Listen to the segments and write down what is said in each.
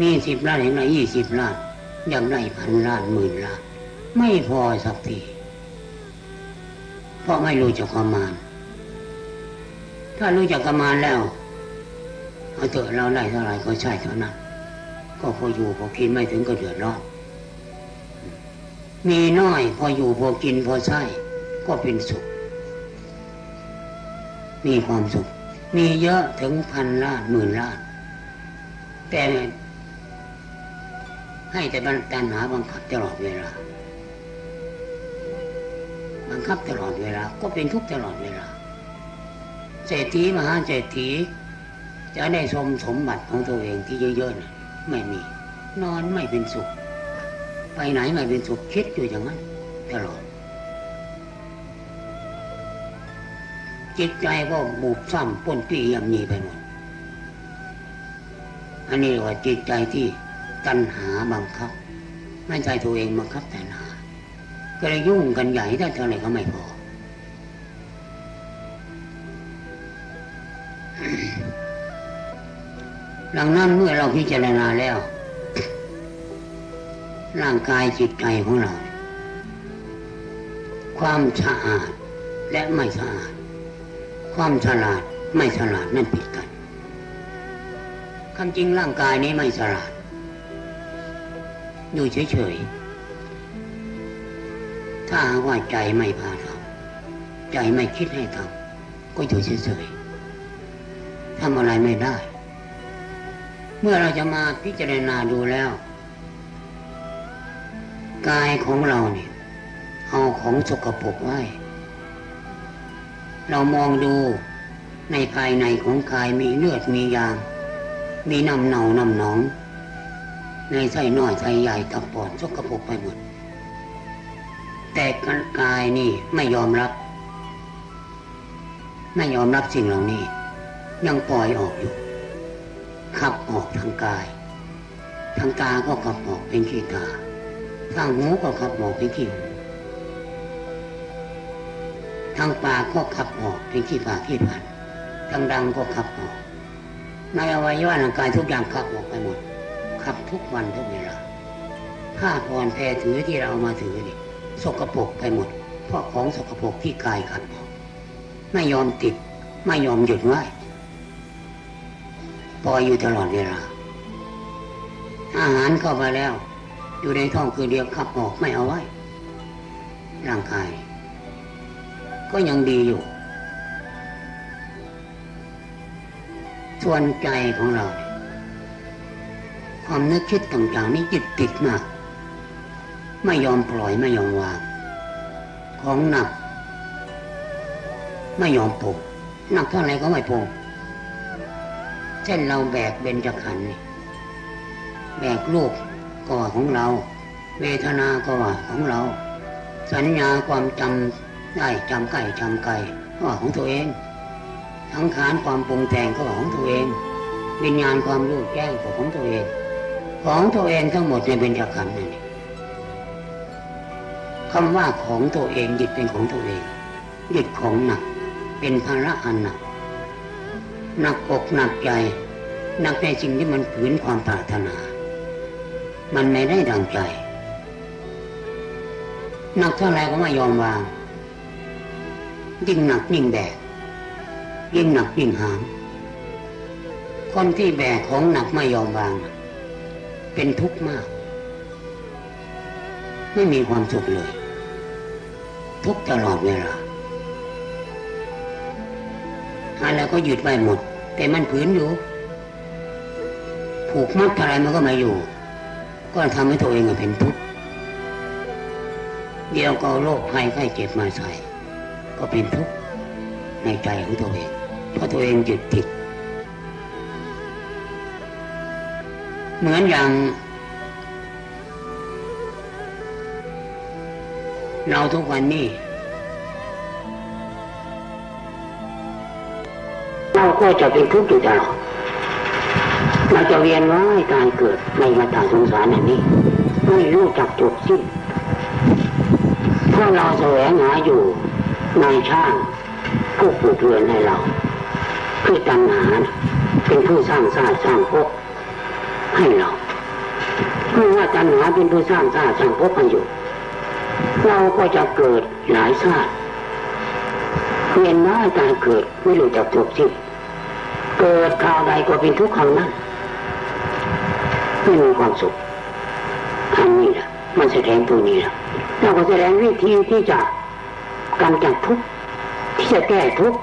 มีสิบล้านเห็นไหมยี่สิบล้านอยากได้พันล้านหมื่นล้าน ไม่พอสักทีเพราะไม่รู้จักประมาณ ถ้ารู้จักประมาณแล้วเอาเถอะเราได้เท่าไหร่ก็ใช่เท่านั้นก็พออยู่พอกินไม่ถึงก็เดือดร้อนมีน้อยพออยู่พอกินพอใช้ก็เป็นสุข มีความสุข มีเยอะถึงพันล้านหมื่นล้าน แต่ ให้แต่บันตันหาบังคับตลอดเวลา บังคับตลอดเวลา ก็เป็นทุกตลอดเวลา เศรษฐีมหาเศรษฐีจะได้ชมสมบัติของตัวเองที่เยอะๆนะไม่มี นอนไม่เป็นสุข ไปไหนไม่เป็นสุขคิดอยู่อย่างนั้นตลอด จิตใจก็บูบซ้ำป้นปี้ยำยีไปหมด อันนี้ว่าจิตใจที่ ตัณหาบังคับ ไม่ใจตัวเองบังคับตัณหา ก็เลยยุ่งกันใหญ่ได้เท่าไหร่ก็ไม่พอ ดังนั้นเมื่อเราพิจารณาแล้ว ร่างกายจิตใจของเรา ความสะอาดและไม่สะอาด ความฉลาดไม่ฉลาดนั่นผิดกันคำจริงร่างกายนี้ไม่ฉลาด อยู่เฉยๆ ถ้าว่าใจไม่พาทำใจไม่คิดให้ทำก็อยู่เฉยๆทำอะไรไม่ได้ เมื่อเราจะมาพิจารณาดูแล้ว กายของเราเนี่ย เอาของสกปรกไว้ เรามองดูในภายในของกายมีเลือดมียาง มีน้ำเน่าน้ำหนอง ในไส้น้อยไส้ใหญ่ตับปอดสกปรกไปหมด แต่กายนี่ไม่ยอมรับ ไม่ยอมรับสิ่งเหล่านี้ ยังปล่อยออกอยู่ ขับออกทางกาย ทางตาก็ขับออกเป็นขี้ตาทางหูก็ขับออกเป็นขี้หูทางปากก็ขับออกเป็นขี้ปากขี้ฟันทางดังก็ขับออกในอวัยวะร่างกายทุกอย่างขับออกไปหมด ขับทุกวันทุกเวลาผ้าพรแพรถือที่เราเอามาถือนี่สกปรกไปหมดเพราะของสกปรกที่กายขับออกไม่ยอมติด ไม่ยอมหยุดไว้ปล่อยอยู่ตลอดเวลา อาหารเข้าไปแล้ว อยู่ในท้องคือเดียวขับออกไม่เอาไว้ ร่างกาย ก็ยังดีอยู่ ส่วนใจของเรา ความนึกคิดต่างๆ นี่ยึดติดมาก ไม่ยอมปล่อยไม่ยอมวาง ของหนัก ไม่ยอมปลุกหนักเท่าไหร่ก็ไม่ปลุกเช่นเราแบกเบญจขันธ์แบกลูกก็ว่าของเรา เวทนาก็ว่าของเรา สัญญาความจำได้จำใกล้จำไกลก็ว่าของตัวเองสังขารความปรุงแต่งก็ว่าของตัวเองวิญญาณความรู้แจ้งก็ของตัวเอง ของตัวเองทั้งหมดในเบญจขันธ์นั่นคำว่าของตัวเองยึดเป็นของตัวเองยึดของหนัก เป็นภาระอันหนักหนักอกหนักใจหนักในสิ่งที่มันฝืนความปรารถนา มันไม่ได้ดังใจหนักเท่าไรก็ไม่ยอมวาง ยิ่งหนักยิ่งแบกยิ่งหนักยิ่งหามคนที่แบกของหนักไม่ยอมวาง เป็นทุกข์มาก ไม่มีความสุขเลย ทุกตลอดเวลาอะไรก็หยุดไปหมด แต่มันผืนอยู่ ผูกมัดอะไรมันก็ม่อยู่ ก็ทำให้ตัวเองเป็นทุกข์เดียวก็โรคภัยไข้เจ็บมาใส่ ก็เป็นทุกข์ในใจของตัวเอง เพราะตัวเองยึดติด เหมือนอย่าง เราทุกวันนี้เราก็จะเป็นทุกข์อยู่ตลอดเราจะเวียนว่ายตายเกิดในวัฏสงสารอันนี้ ไม่รู้จักจบสิ้นเพราะเราแสวงหาอยู่ในช่างผู้ปลูกเรือนให้เรา คือตัณหาเป็นผู้สร้างชาติสร้างภพ ให้เราเพราะว่าตัณหาเป็นผู้สร้างชาติสร้างภพกันอยู่ เราก็จะเกิดหลายชาติเวียนว่ายตายเกิดไม่รู้จักจบสิ้นเกิดคราวใดก็เป็นทุกข์คราวนั้นไม่มีความสุขอันนี้แหละมันแสดงตัวนี้แหละเราก็แสดงวิธีที่จะกำจัดทุกข์ที่จะแก้ทุกข์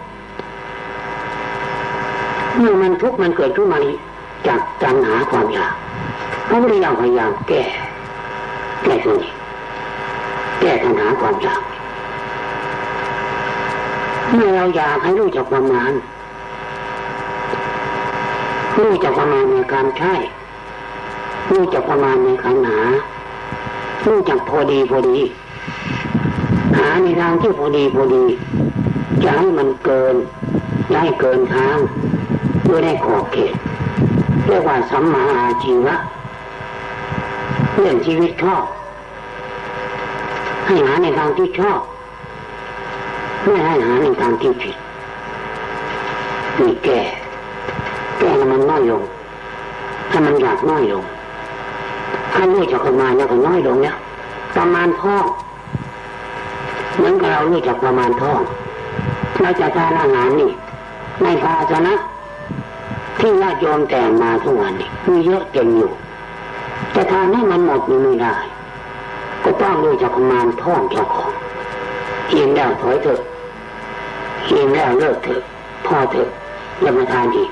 เมื่อมันทุกข์มันเกิดขึ้นมา จากตัณหาความอยากพระพุทธเจ้าพยายามแก้แก้ตัวนี้แก้ตัณหาความอยากเมื่อเราอยากให้รู้จักประมาณรู้จักประมาณในการใช้รู้จักประมาณในการหารู้จักพอดีพอดี หาในทางที่พอดีพอดีอย่าให้มันเกินอย่าให้เกินทางด้วยได้ขอบเขต เรียกว่าสัมมาอาชีวะเรื่องชีวิตชอบให้หาในทางที่ชอบไม่ให้หาในทางที่ผิดนี่แก่แก่มันน้อยลงให้มันอยากน้อยลงถ้ารู้จักประมาณแล้วก็น้อยลงแล้วประมาณท้องเหมือนกับเรารู้จักประมาณท้องเราจะทานอาหารนี่ในภาชนะ ที่ญาติโยมแต่งมาทุกวันนี่มีเยอะเต็มอยู่จะทานให้มันหมดนี่ไม่ได้ ก็ต้องรู้จักประมาณท้องเจ้าของอิ่มแล้วถอยเถอะอิ่มแล้วเลิกเถอะพอเถอะอย่ามาทานอีก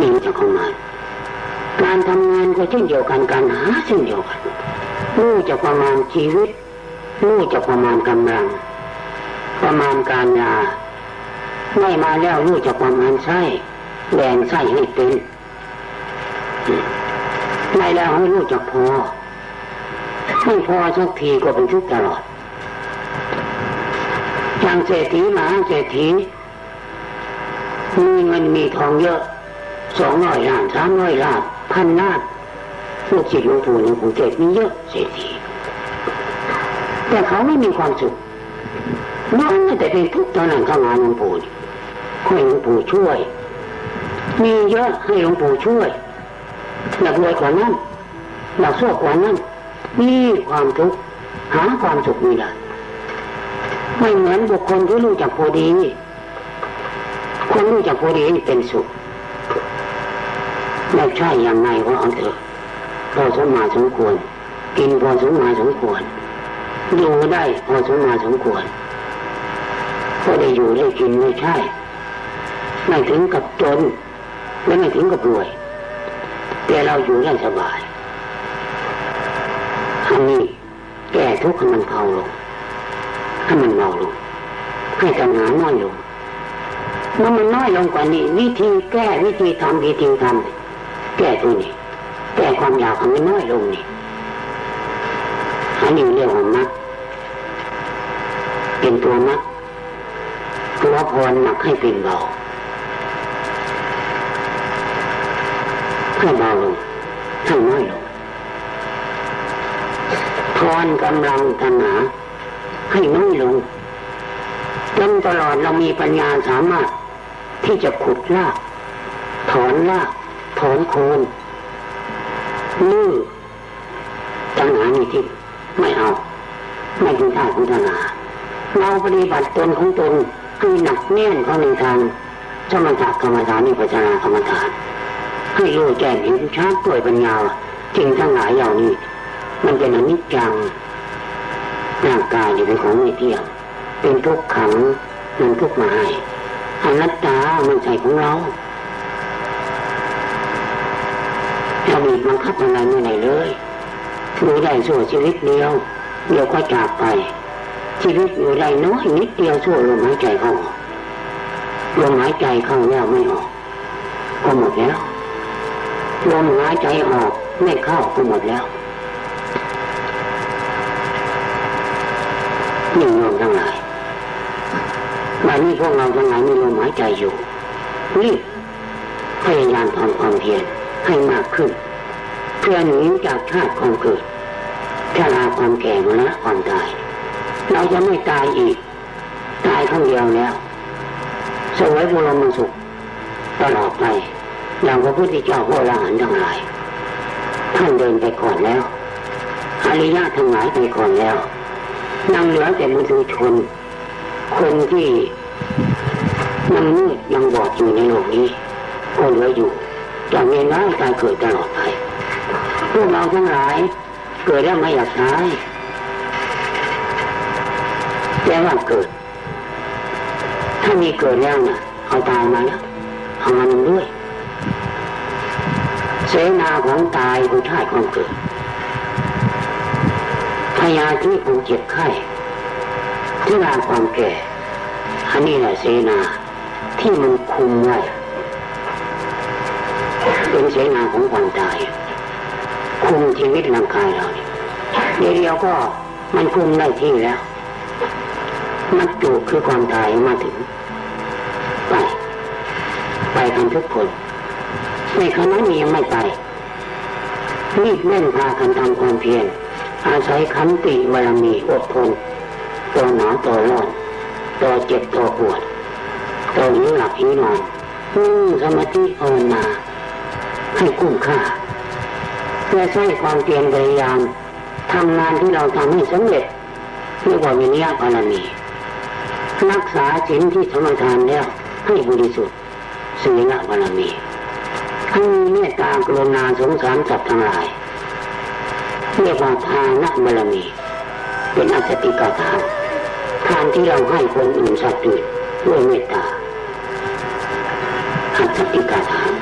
นี่จักประมาณการทำงานก็เช่นเดียวกันการหาเช่นเดียวกันรู้จักประมาณชีวิตรู้จักประมาณกำลัง ประมาณการยาไม่มาแล้วรู้จักประมาณไส้ แบ่งไส้ให้เป็นไม่แล้วให้รู้จักพอไม่พอสักทีก็เป็นทุกข์ตลอดอย่างเศรษฐีมาเศรษฐีมีเงินมีทองเยอะสองร้อยล้านสามร้อยล้านพันล้านลูกศิษย์หลวงปู่หลวงปู่เทศมีเยอะเศรษฐีแต่เขาไม่มีความสุขน้องแต่เป็นทุกข์ตอนนั้นเข้างานหลวงปู่ให้หลวงปู่ช่วย มีเยอะให้หลวงปู่ช่วยอยากรวยกว่านั้นอยากสู้กว่านั้นมีความทุกข์หาความสุขไม่ได้ไม่เหมือนบุคคลที่รู้จักพอดี คนรู้จักพอดีเป็นสุขไม่ใช่อย่างไรก็เอาเถอะพอสมมาสมควร กินพอสมมาสมควรอยู่ได้พอสมมาสมควรก็ได้อยู่ได้กินไม่ใช่ ไม่ถึงกับจน และไม่ถึงกับรวย แต่เราอยู่ได้สบายอันนี้แก้ทุกข์ให้มันเบาลงให้มันเบาลงให้ตัณหาน้อยลงเมื่อมันน้อยลงกว่านี้ วิธีแก้วิธีทำวิธีทำแก้ตัวนี้แก้ความอยากของมันน้อยลงนี่อันนี้เรียกว่ามัดเป็นตัวมัดตัวพรหนักให้เป็นเบา ให้เบาลงให้น้อยลงพรกำลังตัณหาให้น้อยลงจนตลอดเรามีปัญญาสามารถที่จะขุดรากถอนรากถอนโคนลื้อตัณหานี่ที่ไม่เอา ไม่ถึงท่าของตัณหาเราปฏิบัติตนของตนให้หนักแน่นเข้าในทางสมถกรรมฐานนิพพานกรรมฐาน ให้รู้แจ้งเห็นชัดด้วยปัญญาจริงทั้งหลายอย่านี้ มันเป็นอนิจจังร่างกายอยู่เป็นของไม่เที่ยงเป็นทุกขังมันทุกหมายอนัตตามันใช่ของเราเราบีบบังคับอะไรไม่ได้เลยดูได้ชั่วชีวิตเดียวเดียวก็จากไป ชีวิตอยู่ได้น้อยนิดเดียวชั่วลมหายใจเข้าออกลมหายใจเข้าแล้วไม่ออกก็หมดแล้ว ลมหายใจออกไม่เข้าก็หมดแล้วนี่โยมทั้งหลายวันนี้พวกเราทั้งหลายมีลมหายใจอยู่รีบพยายามทำความเพียรให้มากขึ้น เพื่อหนีจากชาติความเกิดชราความแก่มรณะความตาย เราจะไม่ตายอีก ตายครั้งเดียวแล้วสวยบุรมสุขตลอดไป อย่างพระพุทธเจ้าพระอรหันต์ทั้งหลายท่านเดินไปก่อนแล้วอริยะทั้งหลายไปก่อนแล้วยังเหลือแต่มุทุชน คนที่ยังมืดยังบอดอยู่ในโลกนี้ก็เหลืออยู่อย่างเวียนว่ายตายเกิดตลอดไปพวกเราทั้งหลาย เกิดแล้วไม่อยากตายแต่ว่าเกิด ถ้ามีเกิดแล้วนะเอาตายมาแล้วเอามันด้วย เสนาของตายคือชาติของเกิดพยาธิของเจ็บไข้ที่ราความแก่อันนี้แหละเสนาที่มันคุมไว้เป็นเสนาของความตาย คุมชีวิตร่างกายเราเนี่ยเดียวก็มันคุมได้ที่แล้วมัดจูคือความตายมาถึง ไป ไปกันทุกคน ในคณะนี้ยังไม่ไปรีบเล่นพากันทำความเพียรอาศัยขันติบารมีอดทนต่อหนาวต่อร้อนต่อเจ็บต่อปวดต่อหิวหลับหิวนอนนั่งสมาธิภาวนาให้คุ้มค่าเพื่อใช้ความเพียรพยายามทำงานที่เราทำให้สำเร็จเรียกว่าวิญญาณบารมีรักษาศีลที่สมทานแล้วให้บริสุทธิ์ศีลบารมี ให้มีเมตตากรุณาสงสารสัตว์ทั้งหลายเรียกว่าทานบารมี เป็นอัจติกาทานทานที่เราให้คนอื่นสัตว์อื่นด้วยเมตตาอัจติกาทาน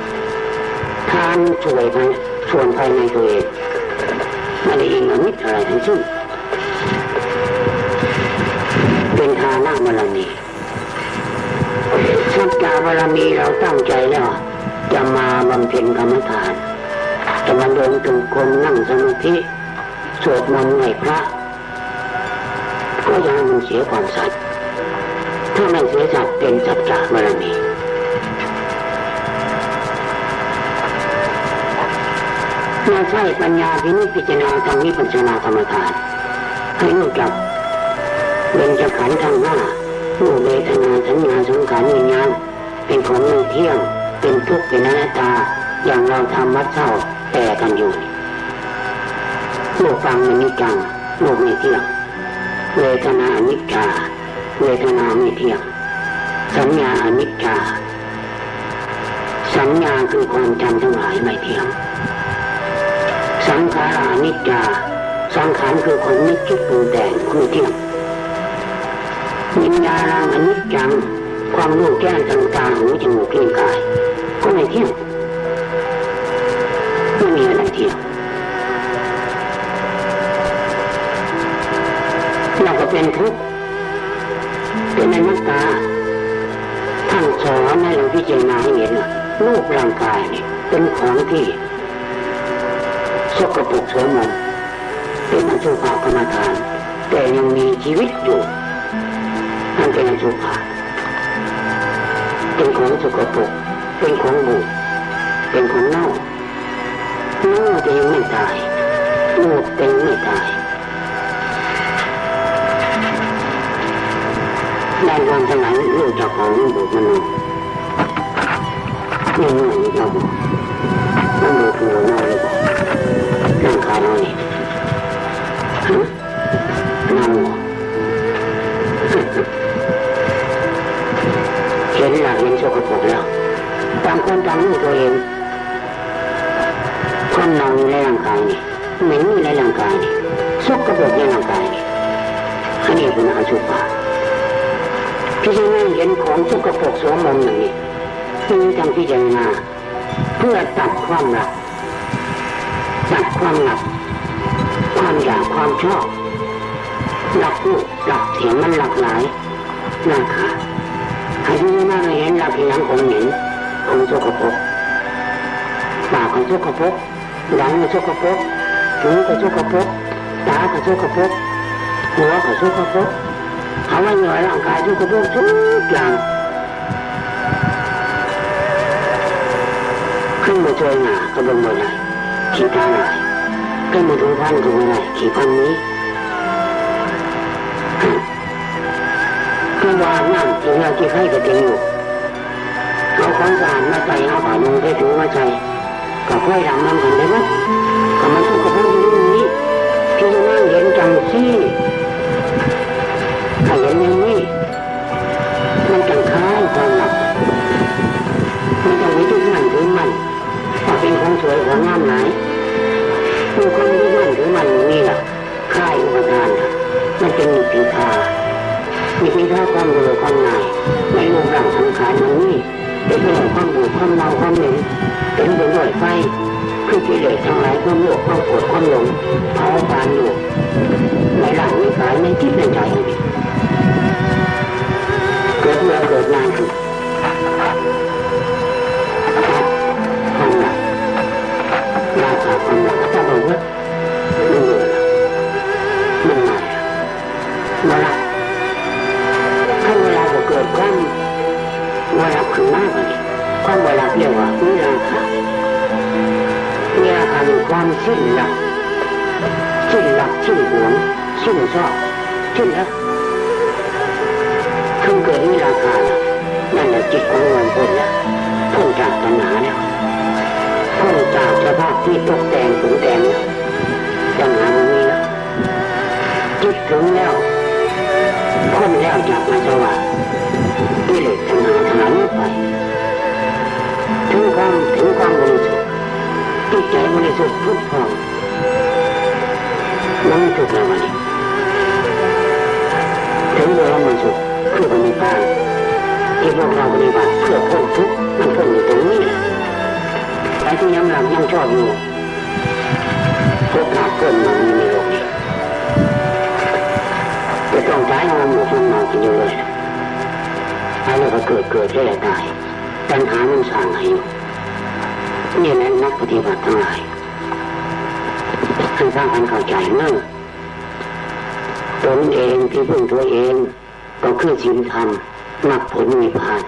ทานช่วยภายส่วนภายในตัวเองไม่ได้อิงอมิตรอะไรทั้งสิ้นเป็นทานบารมีสัจจาบารมีเราตั้งใจแล้ว จะมาบำเพ็ญกรรมฐาน จะมาเดินจงกรมนั่งสมาธิสวดมนต์ไหว้พระ ก็ยังมันเสียความสัตย์ถ้าไม่เสียสัตย์เป็นสัจจาบารมีเราใช้ปัญญาพินิจพิจารณาทางวิปัสสนากรรมฐานให้รู้จักเป็นจะขันทางหน้ารูปเวทนาสัญญาสังขารวิญญาณเป็นของไม่เที่ยง เป็นทุกข์เป็นอนัตตาอย่างเราทำวัดเศร้าแต่กันอยู่โลกฟังมันนิจังโลกไม่เที่ยงเวทนาอนิจจาเวทนาไม่เที่ยงสัญญาอนิจจาสัญญาคือความจำทั้งหลายไม่เที่ยง สังขารานิจจาสังขารคือความนึกคิดปรุงแต่งไม่เที่ยงวิญญาณังอนิจจังความรู้แจ้งทางตาหูจมูกลิ้นกาย ก็ไม่เที่ยงไม่มีอะไรเที่ยงเราก็เป็นทุกข์เป็นอนัตตาท่านสอนให้เราพิจารณาให้เห็นว่ารูปร่างกายเนี่ยเป็นของที่สกปรกโสมมเป็นอสุภกรรมฐานแต่ยังมีชีวิตอยู่นั่นเป็นอสุภะเป็นของสกปรก เป็นของบูดเป็นของเน่าเน่าแต่ยังไม่ตายบูดแต่ยังไม่ตายด้านความทั้งหลายรู้จักของบูดมันเน่าไม่เหมือนเราบอกมันบูดคือเราเน่าหรือเปล่าร่างกายเราเนี่ยฮะเน่าหรอเห็นหลักเห็นโชคปรกแล้ว ต่างคนต่างรู้ตัวเองความเน่าอยู่ในร่างกายนี่เหม็นอยู่ในร่างกายนี่โชคปรกในร่างกายนี่อันนี้เป็นอาชุปะพิจารณาเห็นของโชคปรกสวมมนอย่างนี้มีทางพิจารณาเพื่อตัดความหลักตัดความหลักความอยากความชอบหลักรูปหลักเสียงมันหลากหลายหลากขาดให้ดูหน้าเห็นหลักเห็นของเหม็น ของสกปรกปากของสกปรกหลังของสกปรกหูของสกปรกตาของสกปรกหัวของสกปรกเขาว่าเหนื่อยร่างสารมาใส่เอาผ้านุงไปถูมาใส่ก็ค่อยดำมันกันได้ไหมก็มันทุกข์กับพวกนี้พี่นั่งเห็นจังซี่ถ้าเห็นอย่างนี้มันจังค้ายความหลับมันจะไม่ยึดมั่นถือมันว่าเป็นของสวยของงามไหนมีความยึดมั่นถือมันนี่แหละค่ายอุปทานมันเป็นนิพพิทานิพพิทาความรู้ความง่ายในรูปร่างสังขารมันนี่ เป็นเรื่องความบูดความเมาความหลงเป็นไปด้วยไฟคือกิเลสทั้งหลายความโลภความโกรธความหลงเผาผลาญอยู่ในร่างในกายในจิตในใจเกิดมาเกิดงานขึ้น วลาเรียกว่าวิราคะวิราคะคือความสิ้นหลักสิ้นหลักสิ้นหวงสิ้นชอบสิ้นแล้วคือเกิดวิราคาล้วนั่นแหละจิตของเราพ้นแล้วพ้นจากปัญหาแล้วพ้นจากสภาพที่ตกแต่งปรุงแต่งแล้วปัญหามันมีแล้วจิตถึงแล้วพ้นแล้วจากอาสวะกิเลสทั้งหลายทั้งหลายไป ถึงความถึงความบริสุทธิ์จิตใจบริสุทธิ์พุทธพองมันไม่ถูกแล้ววันนี้ถึงเวลามันสุขคือปฏิบัติที่พวกเราปฏิบัติเพื่อพ้นทุกข์มันพ้นอยู่ตรงนี้ไอ้ที่ยังหลังยังชอบอยู่โอกาสเกินมันมีในโลกนี้จะต้องใช้เงินหมดมันมากันอยู่เลยไอ้เราก็เกิดเกิดแค่ตาย ปัญหามันสั่งให้อยู่นี่แหละนักปฏิบัติทั้งหลายให้สร้างความเข้าใจเมื่อตนเองที่พึ่งตัวเอง ก็คือศีลธรรมมรรคผลนิพพาน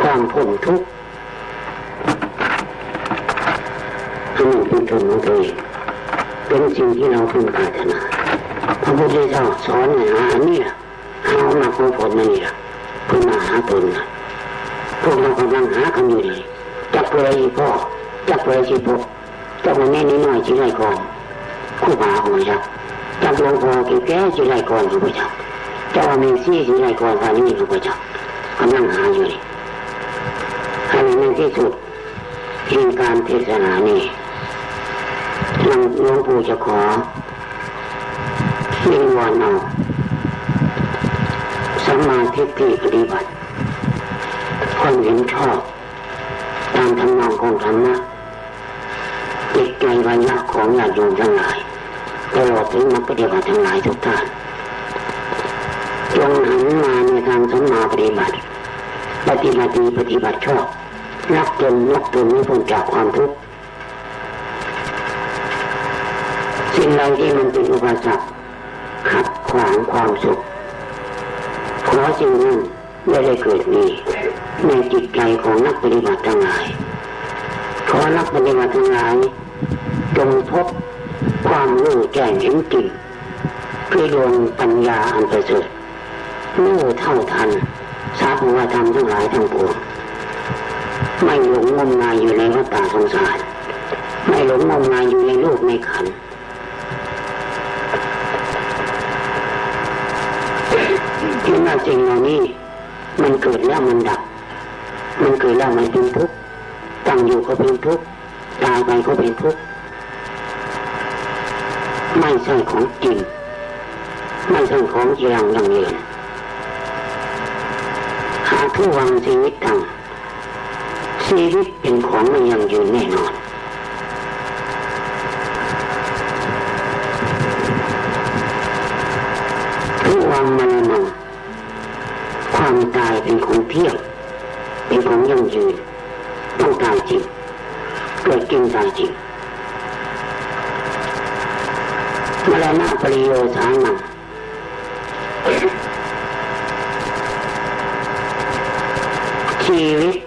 ความพ้นทุกข์ให้มันเป็นตนของตัวเองเป็นสิ่งที่เราพึงปรารถนาพระพุทธเจ้าสอนให้หาอันนี้ล่ะหามาของผลนั่นนี่ล่ะเพื่อมาหาตนนะ พวกเรากำลังหากันอยู่เลยจับเปลยพ่อจับเปลยสิพกจับมันแน่นิดหน่อยชิไรก่อนคู่บาของมันครับจับหลวงพ่อแก่แก่สิไรก่อนรือเปล่าเจ้าเมซี่สิไรก่อนพานี้รือเปล่ากำลังหาอยู่นี่ให้ในที่สุดเหตุการเทศนานี่หลวงหลวงปู่จะขอวิงวอนเอาสมาทิฏฐิปฏิบัติ ความเห็นชอบ ตามทำนองของธรรมะจิตใจวิญญาณของญาติโยมทั้งหลายตลอดถึงนักปฏิบัติทั้งหลายทุกท่านจงหันมาในทางสมมาปฏิบัติ ปฏิบัติดีปฏิบัติชอบรักตนนักตนนี้พ้นจากความทุกข์สิ่งใดที่มันเป็นอุปสรรคขัดขวางความสุขขอสิ่งนั้นไม่ได้เกิดมี ในจิตใจของนักปฏิบัติทั้งหลายขอนักปฏิบัติทั้งหลายจงพบความรู้แจ้งเห็นจริงคือดวงปัญญาอันประเสริฐรู้เท่าทันสาภวธรรมทั้งหลายทั้งปวงไม่หลงงมงายอยู่ในวัฏฏะสงสาร ไม่หลงงมงายอยู่ในโลกในขันธ์ที่ว่าสิ่งเหล่านี้มันเกิดแล้วมันดับ มันเกิดแล้วมันเป็นทุกข์ตั้งอยู่ก็เป็นทุกข์ตายไปก็เป็นทุกข์ไม่ใช่ของจริง ไม่ใช่ของเยี่ยงยังเยืนหาผู้วังชีวิตทางชีวิตเป็นของไม่ยังยืนแน่นอนผู้วังมันนังความตายเป็นของเที่ยง เป็นของยั่งยืนต้องตายจริงเกิดจริงตายจริงมรณะปริโยสานังชีวิต